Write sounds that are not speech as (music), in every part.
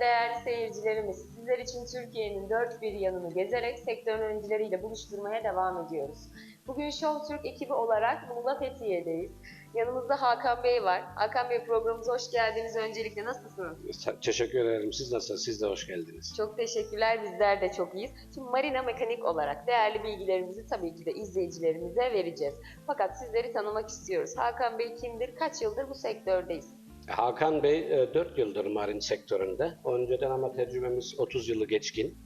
değerli seyircilerimiz, sizler için Türkiye'nin dört bir yanını gezerek sektörün öncüleriyle buluşturmaya devam ediyoruz. Bugün Show Türk ekibi olarak Muğla Fethiye'deyiz. Yanımızda Hakan Bey var. Hakan Bey programımıza hoş geldiniz. Öncelikle nasılsınız? Te- Teşekkür ederim. Siz nasılsınız? Siz de hoş geldiniz. Çok teşekkürler. Bizler de çok iyiyiz. Şimdi marina mekanik olarak değerli bilgilerimizi tabii ki de izleyicilerimize vereceğiz. Fakat sizleri tanımak istiyoruz. Hakan Bey kimdir? Kaç yıldır bu sektördeyiz? Hakan Bey 4 yıldır marin sektöründe. Önceden ama tecrübemiz 30 yılı geçkin.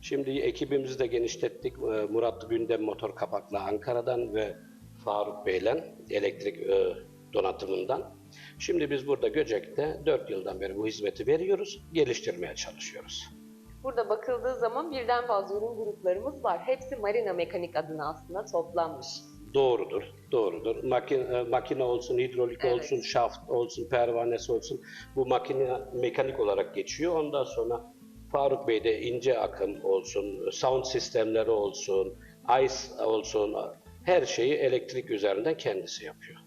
Şimdi ekibimizi de genişlettik. E, Murat Gündem Motor Kapak'la Ankara'dan ve Faruk Bey'le elektrik e, donatımından. Şimdi biz burada Göcek'te 4 yıldan beri bu hizmeti veriyoruz, geliştirmeye çalışıyoruz. Burada bakıldığı zaman birden fazla ürün gruplarımız var. Hepsi marina mekanik adına aslında toplanmış. Doğrudur, doğrudur. Makine, makine olsun, hidrolik Evet. olsun, şaft olsun, pervanesi olsun. Bu makine mekanik olarak geçiyor. Ondan sonra Faruk Bey de ince akım olsun, sound sistemleri olsun, ice olsun, her şeyi elektrik üzerinden kendisi yapıyor.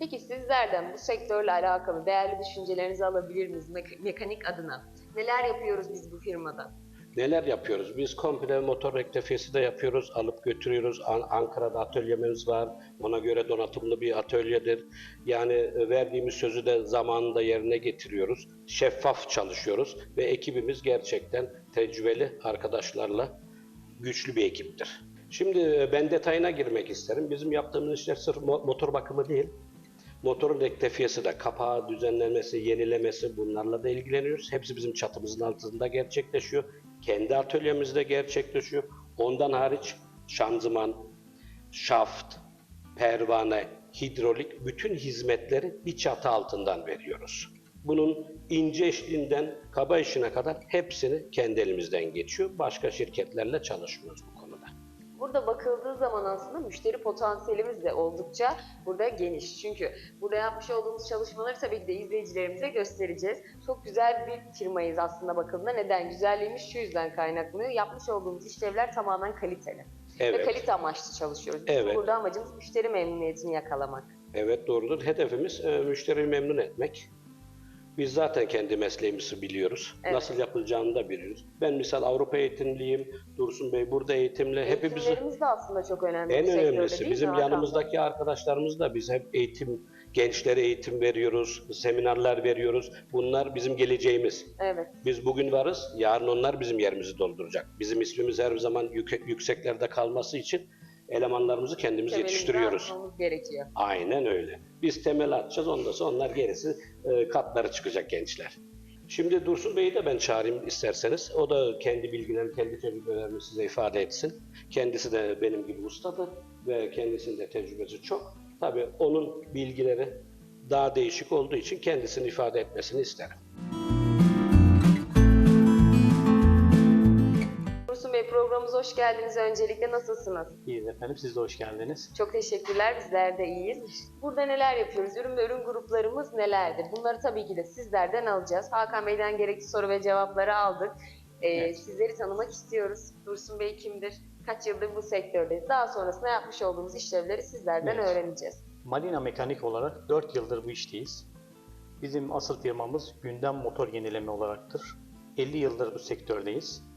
Peki sizlerden bu sektörle alakalı değerli düşüncelerinizi alabilir miyiz mek- mekanik adına? Neler yapıyoruz biz bu firmada? Neler yapıyoruz? Biz komple motor rektifiyesi de yapıyoruz, alıp götürüyoruz. An- Ankara'da atölyemiz var. Ona göre donatımlı bir atölyedir. Yani e, verdiğimiz sözü de zamanında yerine getiriyoruz. Şeffaf çalışıyoruz ve ekibimiz gerçekten tecrübeli arkadaşlarla güçlü bir ekiptir. Şimdi e, ben detayına girmek isterim. Bizim yaptığımız işler sırf mo- motor bakımı değil. Motorun rektifiyesi de kapağı düzenlemesi, yenilemesi bunlarla da ilgileniyoruz. Hepsi bizim çatımızın altında gerçekleşiyor. Kendi atölyemizde gerçekleşiyor. Ondan hariç şanzıman, şaft, pervane, hidrolik bütün hizmetleri bir çatı altından veriyoruz. Bunun ince işliğinden kaba işine kadar hepsini kendi elimizden geçiyor. Başka şirketlerle çalışmıyoruz. Burada bakıldığı zaman aslında müşteri potansiyelimiz de oldukça burada geniş. Çünkü burada yapmış olduğumuz çalışmaları tabii ki de izleyicilerimize göstereceğiz. Çok güzel bir firmayız aslında bakıldığında. Neden? Güzelliğimiz şu yüzden kaynaklanıyor. Yapmış olduğumuz işlevler tamamen kaliteli. Ve Evet. kalite amaçlı çalışıyoruz. Bizim Evet. burada amacımız müşteri memnuniyetini yakalamak. Evet doğrudur. Hedefimiz e, müşteriyi memnun etmek. Biz zaten kendi mesleğimizi biliyoruz. Evet. Nasıl yapılacağını da biliyoruz. Ben misal Avrupa eğitimliyim. Dursun Bey burada eğitimli. Hepimiz Eğitimlerimiz de aslında çok önemli. en sektörde, önemlisi değil bizim mi yanımızdaki arkadaşlarımız da biz hep eğitim gençlere eğitim veriyoruz, seminerler veriyoruz. Bunlar bizim geleceğimiz. Evet. Biz bugün varız, yarın onlar bizim yerimizi dolduracak. Bizim ismimiz her zaman yük- yükseklerde kalması için elemanlarımızı kendimiz Temelimizi yetiştiriyoruz. gerekiyor. Aynen öyle. Biz temel atacağız, ondan sonra onlar gerisi e, katları çıkacak gençler. Şimdi Dursun Bey'i de ben çağırayım isterseniz. O da kendi bilgilerini, kendi tecrübelerini size ifade etsin. Kendisi de benim gibi ustadır ve kendisinin de tecrübesi çok. Tabii onun bilgileri daha değişik olduğu için kendisini ifade etmesini isterim. Bey programımıza hoş geldiniz. Öncelikle nasılsınız? İyiyiz efendim, siz de hoş geldiniz. Çok teşekkürler. Bizler de iyiyiz. Burada neler yapıyoruz? Ürün ve ürün gruplarımız nelerdir? Bunları tabii ki de sizlerden alacağız. Hakan Bey'den gerekli soru ve cevapları aldık. Ee, Evet. Sizleri tanımak istiyoruz. Dursun Bey kimdir? Kaç yıldır bu sektördeyiz? Daha sonrasında yapmış olduğumuz işlevleri sizlerden Evet. öğreneceğiz. Marina mekanik olarak 4 yıldır bu işteyiz. Bizim asıl firmamız Gündem Motor Yenileme olaraktır. 50 yıldır bu sektördeyiz.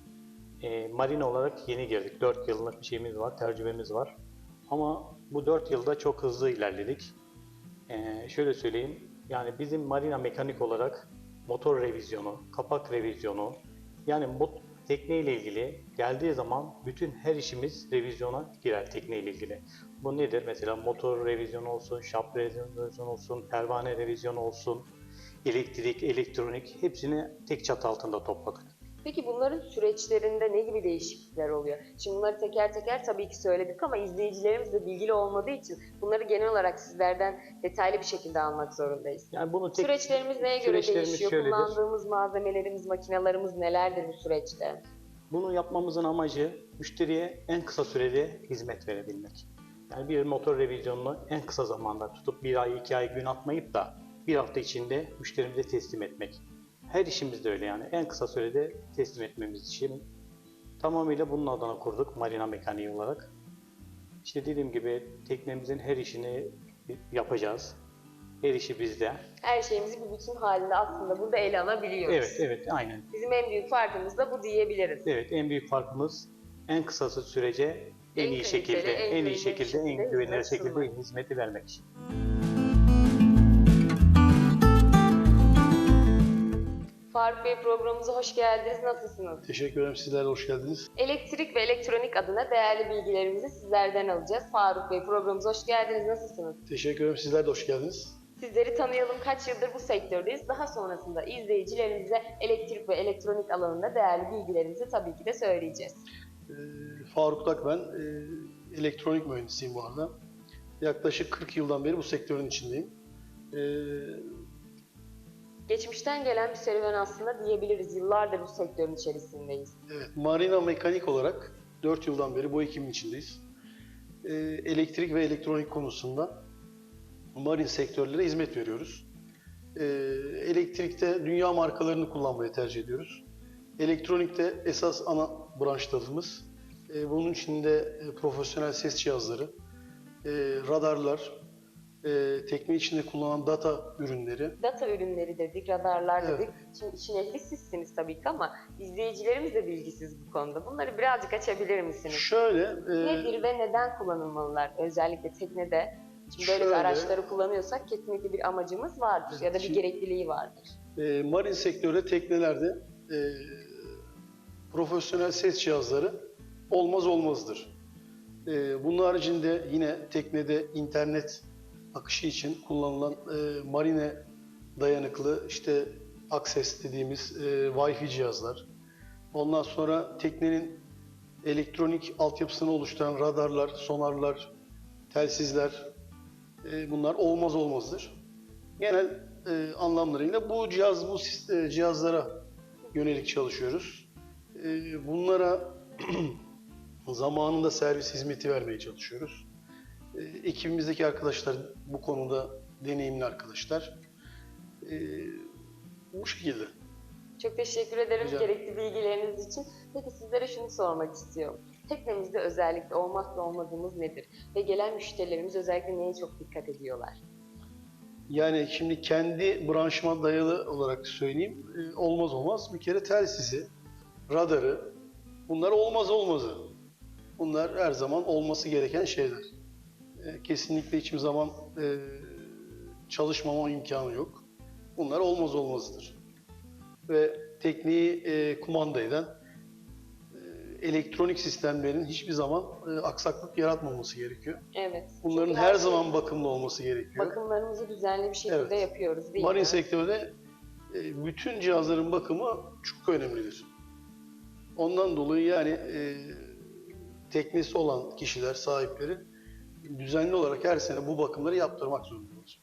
Ee, marina olarak yeni girdik. 4 yıllık bir şeyimiz var, tecrübemiz var. Ama bu 4 yılda çok hızlı ilerledik. Ee, şöyle söyleyeyim, yani bizim marina mekanik olarak motor revizyonu, kapak revizyonu, yani mot- tekneyle ilgili geldiği zaman bütün her işimiz revizyona girer tekneyle ilgili. Bu nedir? Mesela motor revizyonu olsun, şap revizyonu olsun, pervane revizyonu olsun, elektrik, elektronik hepsini tek çatı altında topladık. Peki bunların süreçlerinde ne gibi değişiklikler oluyor? Şimdi bunları teker teker tabii ki söyledik ama izleyicilerimiz de bilgili olmadığı için bunları genel olarak sizlerden detaylı bir şekilde almak zorundayız. Yani bunu tek Süreçlerimiz neye göre süreçlerimiz değişiyor? şöyledir. Kullandığımız malzemelerimiz, makinalarımız nelerdir bu süreçte? Bunu yapmamızın amacı müşteriye en kısa sürede hizmet verebilmek. Yani bir motor revizyonunu en kısa zamanda tutup bir ay, iki ay gün atmayıp da bir hafta içinde müşterimize teslim etmek. Her işimizde öyle yani. En kısa sürede teslim etmemiz için tamamıyla bunun adına kurduk marina mekaniği olarak. İşte dediğim gibi teknemizin her işini yapacağız. Her işi bizde. Her şeyimizi bir bütün halinde aslında burada ele alabiliyoruz. Evet, evet, aynen. Bizim en büyük farkımız da bu diyebiliriz. Evet, en büyük farkımız en kısası sürece en, En iyi kaliteli, şekilde, en en, iyi şekilde, şekilde en güvenilir şekilde sunmak. hizmeti vermek Faruk Bey programımıza hoş geldiniz. Nasılsınız? Teşekkür ederim. Sizler de hoş geldiniz. Elektrik ve elektronik adına değerli bilgilerimizi sizlerden alacağız. Faruk Bey programımıza hoş geldiniz. Nasılsınız? Teşekkür ederim. Sizler de hoş geldiniz. Sizleri tanıyalım. Kaç yıldır bu sektördeyiz? Daha sonrasında izleyicilerimize elektrik ve elektronik alanında değerli bilgilerimizi tabii ki de söyleyeceğiz. Ee, Faruk Tak ben. Ee, elektronik mühendisiyim bu arada. Yaklaşık 40 yıldan beri bu sektörün içindeyim. Ee, Geçmişten gelen bir serüven aslında diyebiliriz. Yıllardır bu sektörün içerisindeyiz. evet, marina mekanik olarak 4 yıldan beri bu ekibin içindeyiz. Ee, elektrik ve elektronik konusunda marin sektörlere hizmet veriyoruz. Ee, elektrikte dünya markalarını kullanmayı tercih ediyoruz. Elektronikte esas ana branş dalımız. Ee, bunun içinde e, profesyonel ses cihazları, e, radarlar, e, tekne içinde kullanılan data ürünleri, Data ürünleri dedik, radarlar Evet. dedik. Şimdi işin ehli sizsiniz tabii ki ama izleyicilerimiz de bilgisiz bu konuda. Bunları birazcık açabilir misiniz? Şöyle, e, Nedir ve neden kullanılmalılar? Özellikle teknede. Şimdi böyle Şöyle- araçları kullanıyorsak kesinlikle bir amacımız vardır ya da bir Şimdi- gerekliliği vardır. e, marin sektörde teknelerde e, profesyonel ses cihazları olmaz olmazdır. E, bunun haricinde yine teknede internet akışı için kullanılan e, marine dayanıklı işte access dediğimiz e, Wi-Fi cihazlar. Ondan sonra teknenin elektronik altyapısını oluşturan radarlar, sonarlar, telsizler e, bunlar olmaz olmazdır. Genel e, anlamlarıyla bu cihaz bu e, cihazlara yönelik çalışıyoruz. E, bunlara (clears throat) zamanında servis hizmeti vermeye çalışıyoruz. E, ekibimizdeki arkadaşlar bu konuda deneyimli arkadaşlar. E, bu şekilde. Çok teşekkür ederim Rica- gerekli bilgileriniz için. Peki sizlere şunu sormak istiyorum. Teknemizde özellikle olmazsa olmazımız nedir? Ve gelen müşterilerimiz özellikle neye çok dikkat ediyorlar? Yani şimdi kendi branşıma dayalı olarak söyleyeyim. e, olmaz olmaz bir kere telsizi, radarı bunlar olmaz olmazı. Bunlar her zaman olması gereken şeyler. E, kesinlikle hiçbir zaman e, çalışmama imkanı yok. Bunlar olmaz olmazıdır. Ve tekniği e, kumanda eden e, elektronik sistemlerin hiçbir zaman e, aksaklık yaratmaması gerekiyor. Evet. Bunların Çünkü her şey- zaman bakımlı olması gerekiyor. bakımlarımızı düzenli bir şekilde Evet. yapıyoruz değil Marin mi? sektörde e, bütün cihazların bakımı çok önemlidir. Ondan dolayı yani e, teknesi olan kişiler, sahipleri düzenli olarak her sene bu bakımları yaptırmak zorundalar.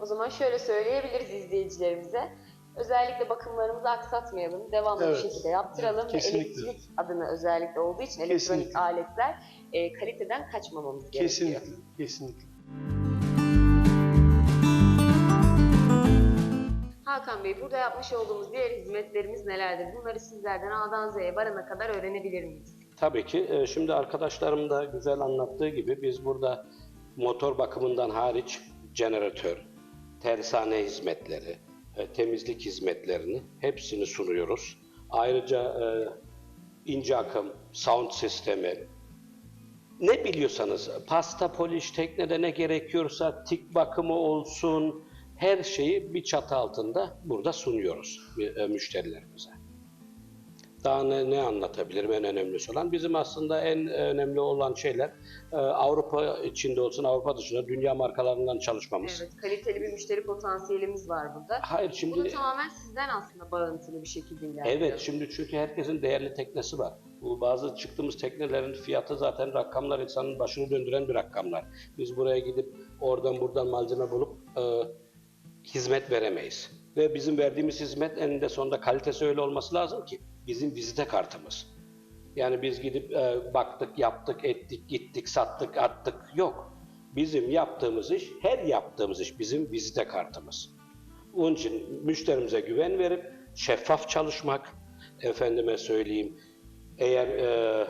O zaman şöyle söyleyebiliriz izleyicilerimize. Özellikle bakımlarımızı aksatmayalım, devamlı Evet. bir şekilde yaptıralım Evet, ve kesinlikle. elektrik adına özellikle olduğu için elektronik Kesinlikle. aletler e, kaliteden kaçmamamız gerekiyor. Kesinlikle, kesinlikle. Hakan Bey, burada yapmış olduğumuz diğer hizmetlerimiz nelerdir? Bunları sizlerden A'dan Z'ye varana kadar öğrenebilir miyiz? Tabii ki. e, Şimdi arkadaşlarım da güzel anlattığı gibi biz burada motor bakımından hariç jeneratör, tersane hizmetleri, e, temizlik hizmetlerini hepsini sunuyoruz. Ayrıca e, ince akım, sound sistemi, ne biliyorsanız pasta poliş teknede ne gerekiyorsa tik bakımı olsun her şeyi bir çatı altında burada sunuyoruz müşterilerimize. Daha ne, ne anlatabilirim en önemlisi olan? Bizim aslında en önemli olan şeyler e, Avrupa içinde olsun, Avrupa dışında dünya markalarından çalışmamız. Evet, kaliteli bir müşteri potansiyelimiz var burada. Hayır Bunu şimdi tamamen sizden aslında bağıntılı bir şekilde ilerliyor. evet şimdi çünkü herkesin değerli teknesi var. Bu bazı çıktığımız teknelerin fiyatı zaten rakamlar insanın başını döndüren bir rakamlar. Biz buraya gidip oradan buradan malzeme bulup e, hizmet veremeyiz. Ve bizim verdiğimiz hizmet eninde sonunda kalitesi öyle olması lazım ki bizim vizite kartımız. Yani biz gidip e, baktık, yaptık, ettik, gittik, sattık, attık. Yok. Bizim yaptığımız iş, her yaptığımız iş bizim vizite kartımız. Onun için müşterimize güven verip şeffaf çalışmak, efendime söyleyeyim, eğer e,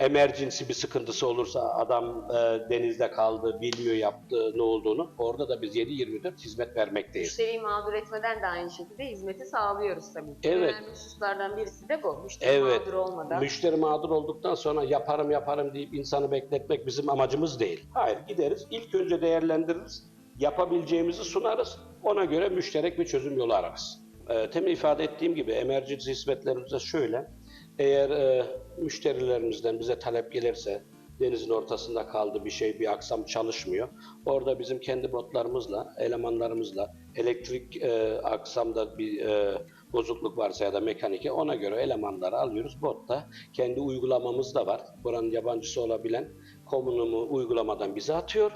emergency bir sıkıntısı olursa adam e, denizde kaldı, bilmiyor yaptığı ne olduğunu. Orada da biz 7-24 hizmet vermekteyiz. Müşteriyi mağdur etmeden de aynı şekilde hizmeti sağlıyoruz tabii ki. Evet. Önemli hususlardan birisi de bu. Müşteri Evet. mağdur olmadan. Müşteri mağdur olduktan sonra yaparım yaparım deyip insanı bekletmek bizim amacımız değil. Hayır gideriz ilk önce değerlendiririz. Yapabileceğimizi sunarız. Ona göre müşterek bir çözüm yolu ararız. E, temin ifade ettiğim gibi emergency hizmetlerimizde şöyle. Eğer e, müşterilerimizden bize talep gelirse denizin ortasında kaldı bir şey, bir aksam çalışmıyor. Orada bizim kendi botlarımızla, elemanlarımızla elektrik e, aksamda bir e, bozukluk varsa ya da mekanike ona göre elemanları alıyoruz. Botta kendi uygulamamız da var. Buranın yabancısı olabilen komunumu uygulamadan bize atıyor.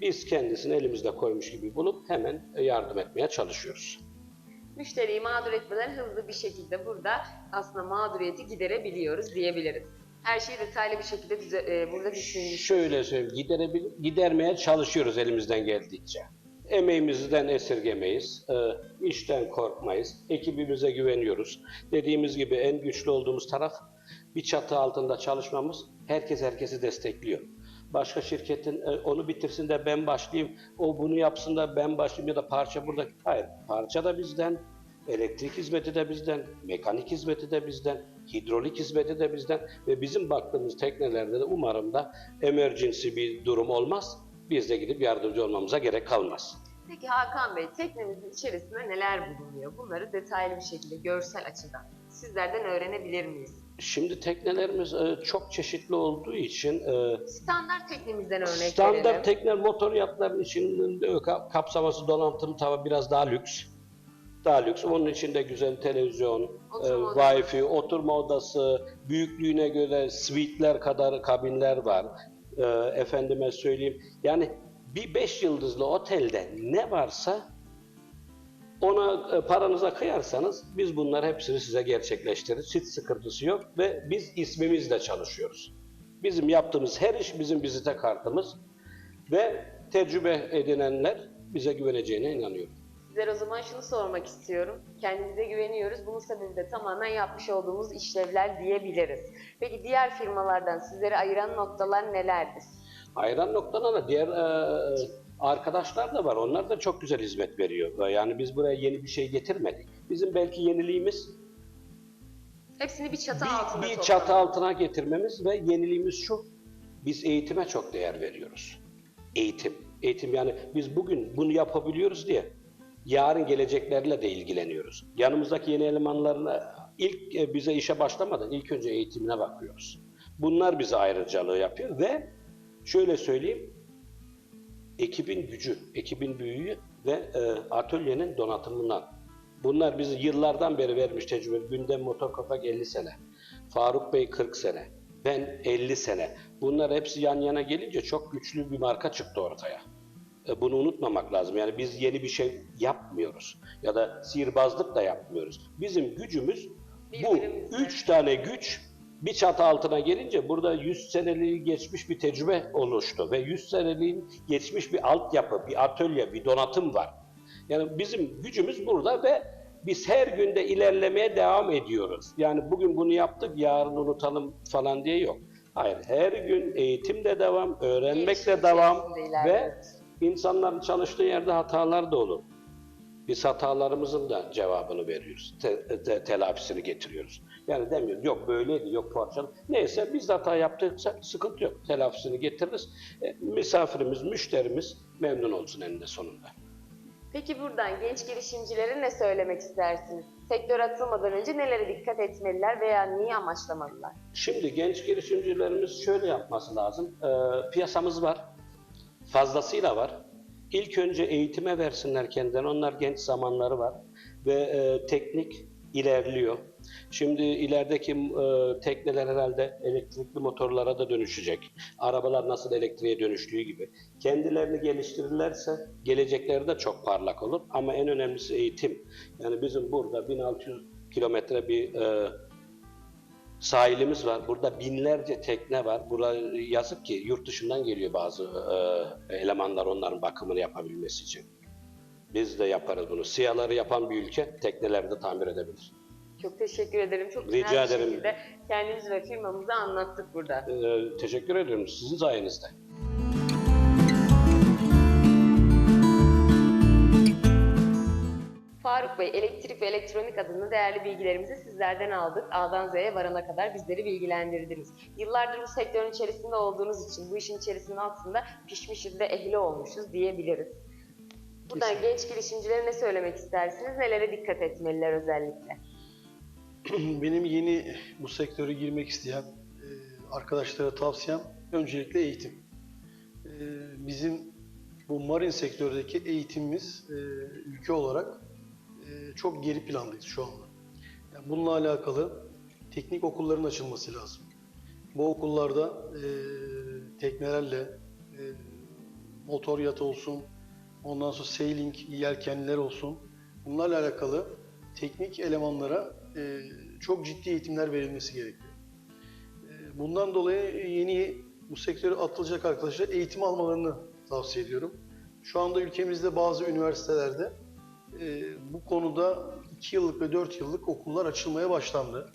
Biz kendisini elimizde koymuş gibi bulup hemen yardım etmeye çalışıyoruz. Müşteriyi mağdur etmeden hızlı bir şekilde burada aslında mağduriyeti giderebiliyoruz diyebiliriz. Her şeyi detaylı bir şekilde düze- e, burada düşünmüş. Şöyle söyleyeyim, giderebil gidermeye çalışıyoruz elimizden geldikçe. Emeğimizden esirgemeyiz, e, işten korkmayız, ekibimize güveniyoruz. Dediğimiz gibi en güçlü olduğumuz taraf bir çatı altında çalışmamız, herkes herkesi destekliyor. Başka şirketin e, onu bitirsin de ben başlayayım, o bunu yapsın da ben başlayayım ya da parça burada. Hayır, parça da bizden, elektrik hizmeti de bizden, mekanik hizmeti de bizden, hidrolik hizmeti de bizden ve bizim baktığımız teknelerde de umarım da emergency bir durum olmaz. Biz de gidip yardımcı olmamıza gerek kalmaz. Peki Hakan Bey teknemizin içerisinde neler bulunuyor? Bunları detaylı bir şekilde görsel açıdan sizlerden öğrenebilir miyiz? Şimdi teknelerimiz e, çok çeşitli olduğu için e, Standart teknemizden örnek standart verelim. tekne motor yatlarının içinde ka- kapsaması donanım tabi biraz daha lüks. Daha lüks. Onun içinde güzel televizyon, e, Oturma odası. Wi-Fi, oturma odası, büyüklüğüne göre suite'ler kadar kabinler var. E, efendime söyleyeyim. Yani bir beş yıldızlı otelde ne varsa ona e, paranıza kıyarsanız biz bunlar hepsini size gerçekleştiririz. Hiç sıkıntısı yok ve biz ismimizle çalışıyoruz. Bizim yaptığımız her iş bizim vizite kartımız ve tecrübe edinenler bize güveneceğine inanıyorum. Sizlere o zaman şunu sormak istiyorum. Kendimize güveniyoruz. Bunun sebebi de tamamen yapmış olduğumuz işlevler diyebiliriz. Peki diğer firmalardan sizleri ayıran noktalar nelerdir? Ayıran noktalarla diğer e, arkadaşlar da var. Onlar da çok güzel hizmet veriyor. Yani biz buraya yeni bir şey getirmedik. Bizim belki yeniliğimiz Hepsini bir çatı bir, altında bir toplamak. çatı altına getirmemiz ve yeniliğimiz şu. Biz eğitime çok değer veriyoruz. Eğitim. Eğitim yani biz bugün bunu yapabiliyoruz diye yarın geleceklerle de ilgileniyoruz. Yanımızdaki yeni elemanlarla ilk e, bize işe başlamadan ilk önce eğitimine bakıyoruz. Bunlar bize ayrıcalığı yapıyor ve şöyle söyleyeyim ekibin gücü, ekibin büyüğü ve e, atölyenin donatımından. Bunlar bizi yıllardan beri vermiş tecrübe. Gündem Motor Kapak 50 sene. Faruk Bey 40 sene. Ben 50 sene. Bunlar hepsi yan yana gelince çok güçlü bir marka çıktı ortaya. E, Bunu unutmamak lazım. Yani biz yeni bir şey yapmıyoruz. Ya da sihirbazlık da yapmıyoruz. Bizim gücümüz bu. Üç tane güç bir çatı altına gelince burada 100 seneliği geçmiş bir tecrübe oluştu ve 100 seneliğin geçmiş bir altyapı, bir atölye, bir donatım var. Yani bizim gücümüz burada ve biz her günde ilerlemeye devam ediyoruz. Yani bugün bunu yaptık, yarın unutalım falan diye yok. Hayır, her gün eğitim de devam, öğrenmek Gelişim de devam ve insanların çalıştığı yerde hatalar da olur. Biz hatalarımızın da cevabını veriyoruz. Te- te- telafisini getiriyoruz. Yani demiyoruz yok böyleydi, yok parçalı. Neyse biz de hata yaptıksa sıkıntı yok. Telafisini getiririz. E, misafirimiz, müşterimiz memnun olsun eninde sonunda. Peki buradan genç girişimcilere ne söylemek istersiniz? Sektör atılmadan önce nelere dikkat etmeliler veya niye amaçlamalılar? Şimdi genç girişimcilerimiz şöyle yapması lazım. Ee, piyasamız var. Fazlasıyla var. İlk önce eğitime versinler kendilerini. Onlar genç zamanları var. Ve e, teknik ilerliyor. Şimdi ilerideki e, tekneler herhalde elektrikli motorlara da dönüşecek. Arabalar nasıl elektriğe dönüştüğü gibi. Kendilerini geliştirirlerse gelecekleri de çok parlak olur. Ama en önemlisi eğitim. Yani bizim burada 1600 kilometre bir e, sahilimiz var. Burada binlerce tekne var. Burada yazık ki yurt dışından geliyor bazı e, elemanlar onların bakımını yapabilmesi için. Biz de yaparız bunu. Siyaları yapan bir ülke tekneleri de tamir edebilir. Çok teşekkür ederim. Çok Rica güzel bir ederim. şekilde kendimizi ve firmamızı anlattık burada. Ee, teşekkür ediyorum sizin sayenizde. Faruk Bey, elektrik ve elektronik adına değerli bilgilerimizi sizlerden aldık. A'dan Z'ye varana kadar bizleri bilgilendirdiniz. Yıllardır bu sektörün içerisinde olduğunuz için bu işin içerisinde aslında pişmişiz ve ehli olmuşuz diyebiliriz. Buradan genç girişimcilere ne söylemek istersiniz? Nelere dikkat etmeliler özellikle? (clears throat) Benim yeni bu sektöre girmek isteyen e, arkadaşlara tavsiyem öncelikle eğitim. E, Bizim bu marin sektördeki eğitimimiz e, ülke olarak çok geri plandayız şu anda. Yani bununla alakalı teknik okulların açılması lazım. Bu okullarda e, teknelerle e, motor yat olsun, ondan sonra sailing, yelkenliler olsun. Bunlarla alakalı teknik elemanlara e, çok ciddi eğitimler verilmesi gerekiyor. E, bundan dolayı yeni bu sektöre atılacak arkadaşlar eğitim almalarını tavsiye ediyorum. Şu anda ülkemizde bazı üniversitelerde e, bu konuda 2 yıllık ve 4 yıllık okullar açılmaya başlandı.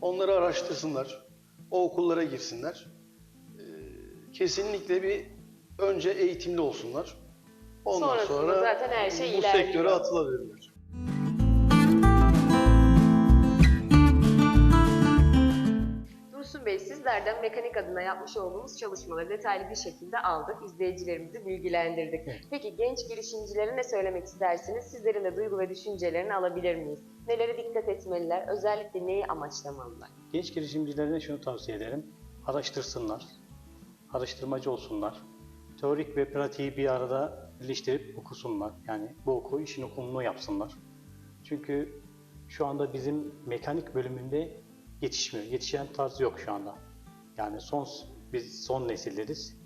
Onları araştırsınlar, o okullara girsinler. E, kesinlikle bir önce eğitimli olsunlar. Ondan Sonrasında sonra zaten her şey bu ilerliyor. sektöre atılabilirler. Bey, sizlerden mekanik adına yapmış olduğumuz çalışmaları detaylı bir şekilde aldık. İzleyicilerimizi bilgilendirdik. Evet. Peki genç girişimcilere ne söylemek istersiniz? Sizlerin de duygu ve düşüncelerini alabilir miyiz? Nelere dikkat etmeliler? Özellikle neyi amaçlamalılar? Genç girişimcilerine şunu tavsiye ederim. Araştırsınlar. Araştırmacı olsunlar. Teorik ve pratiği bir arada birleştirip okusunlar. Yani bu oku işin okulunu yapsınlar. Çünkü şu anda bizim mekanik bölümünde yetişmiyor. Yetişen tarz yok şu anda. Yani son biz son nesilleriz.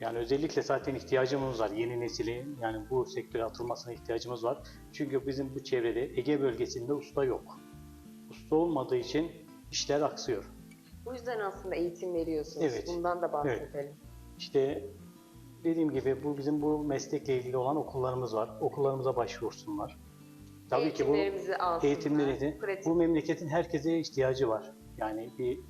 Yani özellikle zaten ihtiyacımız var. Yeni nesili yani bu sektöre atılmasına ihtiyacımız var. Çünkü bizim bu çevrede Ege bölgesinde usta yok. Usta olmadığı için işler aksıyor. Bu yüzden aslında eğitim veriyorsunuz. Evet. Bundan da bahsedelim. İşte dediğim gibi bu bizim bu meslekle ilgili olan okullarımız var. Okullarımıza başvursunlar. Tabii ki bu eğitimleri de pratik- bu memleketin herkese ihtiyacı var. Yani bir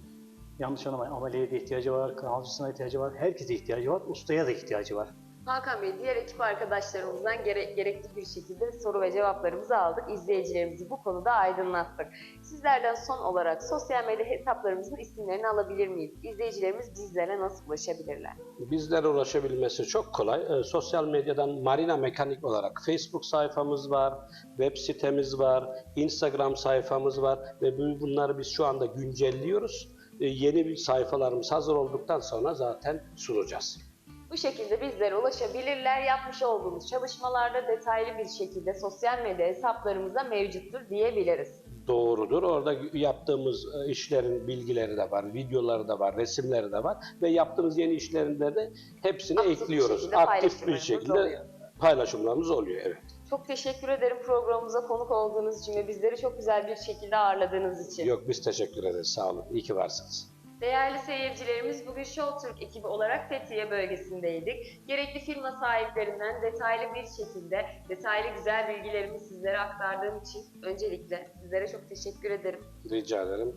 yanlış anlamayın ameliyata ihtiyacı var, kanalcısına ihtiyacı var, herkese ihtiyacı var, ustaya da ihtiyacı var. Hakan Bey, diğer ekip arkadaşlarımızdan gere- gerekli bir şekilde soru ve cevaplarımızı aldık. İzleyicilerimizi bu konuda aydınlattık. Sizlerden son olarak sosyal medya hesaplarımızın isimlerini alabilir miyiz? İzleyicilerimiz bizlere nasıl ulaşabilirler? Bizlere ulaşabilmesi çok kolay. Ee, sosyal medyadan Marina Mekanik olarak Facebook sayfamız var, web sitemiz var, Instagram sayfamız var ve bu- bunları biz şu anda güncelliyoruz. Ee, yeni bir sayfalarımız hazır olduktan sonra zaten sunacağız. Bu şekilde bizlere ulaşabilirler. Yapmış olduğumuz çalışmalarda detaylı bir şekilde sosyal medya hesaplarımıza mevcuttur diyebiliriz. Doğrudur. Orada yaptığımız e, işlerin bilgileri de var, videoları da var, resimleri de var ve yaptığımız yeni işlerinde de hepsini Aktif bir ekliyoruz. şekilde Aktif bir şekilde oluyor. paylaşımlarımız oluyor. Evet. Çok teşekkür ederim programımıza konuk olduğunuz için ve bizleri çok güzel bir şekilde ağırladığınız için. Yok biz teşekkür ederiz. Sağ olun. İyi ki varsınız. Değerli seyircilerimiz bugün Show Türk ekibi olarak Fethiye bölgesindeydik. Gerekli firma sahiplerinden detaylı bir şekilde detaylı güzel bilgilerimi sizlere aktardığım için öncelikle sizlere çok teşekkür ederim. Rica ederim.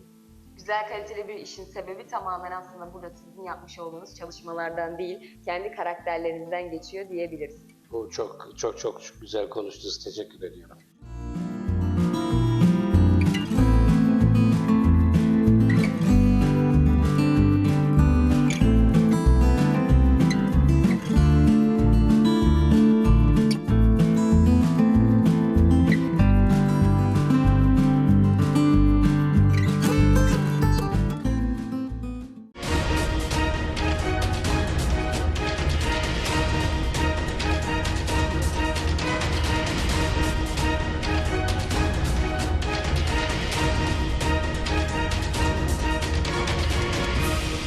Güzel kaliteli bir işin sebebi tamamen aslında burada sizin yapmış olduğunuz çalışmalardan değil, kendi karakterlerinizden geçiyor diyebiliriz. Bu çok çok çok güzel konuştunuz. Teşekkür ediyorum.